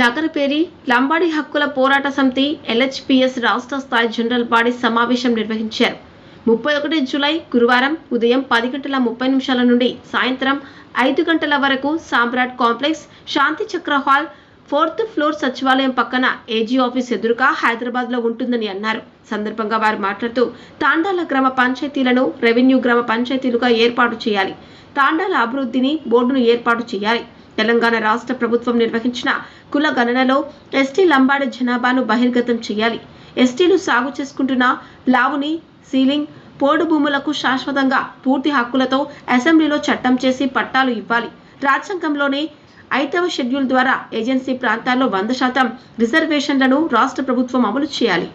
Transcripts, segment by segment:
నగరపేరి లంబాడి హక్కుల పోరాట సమితి ఎల్హెచ్పిఎస్ రాష్ట్ర స్థాయి జనరల్ బాడీ సమావేశం నిర్వహించారు. ముప్పై ఒకటి జూలై గురువారం ఉదయం పది గంటల ముప్పై నిమిషాల నుండి సాయంత్రం ఐదు గంటల వరకు Samrat complex Shanti Chakra hall fourth floor సచివాలయం పక్కన ఏజీ ఆఫీస్ ఎదురుగా హైదరాబాద్లో ఉంటుందని అన్నారు. సందర్భంగా వారు మాట్లాడుతూ తాండాల గ్రామ పంచాయతీలను రెవెన్యూ గ్రామ పంచాయతీలుగా ఏర్పాటు చేయాలి. తాండాల అభివృద్ధిని బోర్డును ఏర్పాటు చేయాలి. తెలంగాణ రాష్ట్ర ప్రభుత్వం నిర్వహించిన కుల గణనలో ఎస్టీ లంబాడి జనాభాను బహిర్గతం చేయాలి. ఎస్టీలు సాగు చేసుకుంటున్న లావుని సీలింగ్ పోడు భూములకు శాశ్వతంగా పూర్తి హక్కులతో అసెంబ్లీలో చట్టం చేసి పట్టాలు ఇవ్వాలి. రాజ్యాంగంలోనే ఐదవ షెడ్యూల్ ద్వారా ఏజెన్సీ ప్రాంతాల్లో వంద శాతం రిజర్వేషన్లను రాష్ట్ర ప్రభుత్వం అమలు చేయాలి.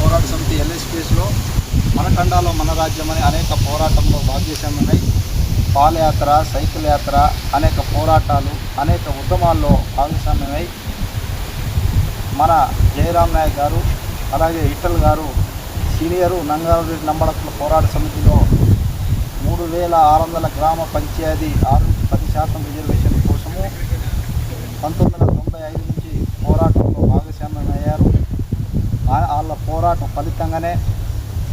పోరాట సమితి ఎల్ఎస్పీఎస్లో మన ఖండాలో మన రాజ్యం అనేక పోరాటంలో భాగస్వామ్యమై పాదయాత్ర సైకిల్ యాత్ర అనేక పోరాటాలు అనేక ఉద్యమాల్లో భాగస్వామ్యమై మన జయరామ్ నాయక్ గారు అలాగే ఇట్టల్ గారు సీనియరు నంగారెడ్డి నంబడకుల పోరాట సమితిలో మూడు వేల ఆరు వందల గ్రామ పంచాయతీ ఆరు నుంచి పది శాతం రిజర్వేషన్ కోసము పంతొమ్మిది వందల తొంభై ఐదు నుంచి పోరాటంలో భాగస్వామ్యం అయ్యారు వాళ్ళ పోరాటం ఫలితంగానే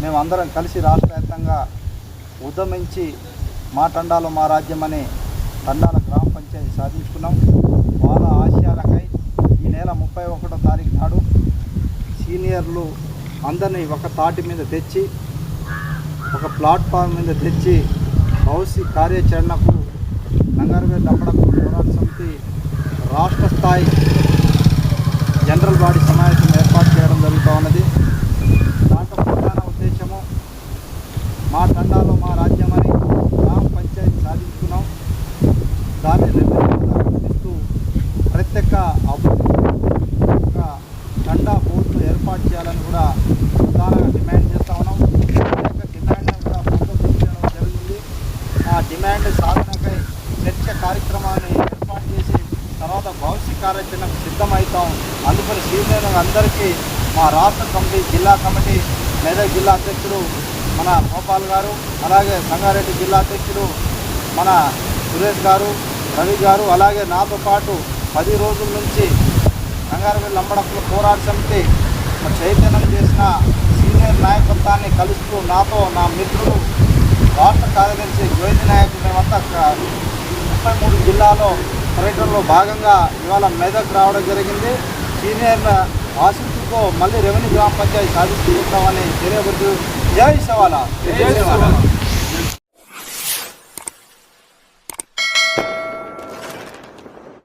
మేము అందరం కలిసి రాష్ట్ర వ్యాప్తంగా ఉద్యమించి మా తండాలు మా రాజ్యం అనే తండాల గ్రామ పంచాయతీ సాధించుకున్నాం. వాళ్ళ ఆశయాలకై ఈ నెల ముప్పై ఒకటో తారీఖు నాడు సీనియర్లు అందరినీ ఒక తాటి మీద తెచ్చి ఒక ప్లాట్ఫామ్ మీద తెచ్చి భవిష్య కార్యాచరణకు నంగారవేలు నంబడకు పోరాట సమితి రాష్ట్ర స్థాయి జనరల్ బాడీ సమావేశం ఏర్పాటు చేయడం జరుగుతూ ఉన్నది దాంట్లో ప్రధాన ఉద్దేశము మా తండాలో మా రాజ్యం అని గ్రామ పంచాయతీ సాధించుకున్నాం దాన్ని రెవెన్యూగా ప్రత్యేక అభివృద్ధి ఒక తండా ఏర్పాటు చేయాలని కూడా ప్రధానంగా డిమాండ్ చేస్తా ఉన్నాం. అనేక కూడా ప్రభుత్వం చేయడం జరిగింది. ఆ డిమాండ్ సాధనకై చర్చ కార్యక్రమాన్ని ఏర్పాటు చేసి తర్వాత భవిష్య కార్యాచరణకు సిద్ధమవుతాం. అందుకని సీనియర్ అందరికీ మా రాష్ట్ర కమిటీ జిల్లా కమిటీ మెదక్ జిల్లా అధ్యక్షుడు మన గోపాల్ గారు అలాగే సంగారెడ్డి జిల్లా అధ్యక్షుడు మన సురేష్ గారు రవి గారు అలాగే నాతో పాటు పది రోజుల నుంచి రంగారవేలు లంబడకుల పోరాట సమితి చైతన్యం చేసిన సీనియర్ నాయకత్వాన్ని కలుస్తూ నాతో నా మిత్రుడు రాష్ట్ర కార్యదర్శి జ్యోతి నాయక్ మేమంతా ముప్పై మూడు జిల్లాలో పర్యటనలో భాగంగా ఇవాళ మెదక్ రావడం జరిగింది. సీనియర్ ఆశిస్తుతో మళ్ళీ రెవెన్యూ గ్రామ పంచాయతీ సాధిస్తుంటామని తెలియబడుతూ జై సవాలా జై సవాలా.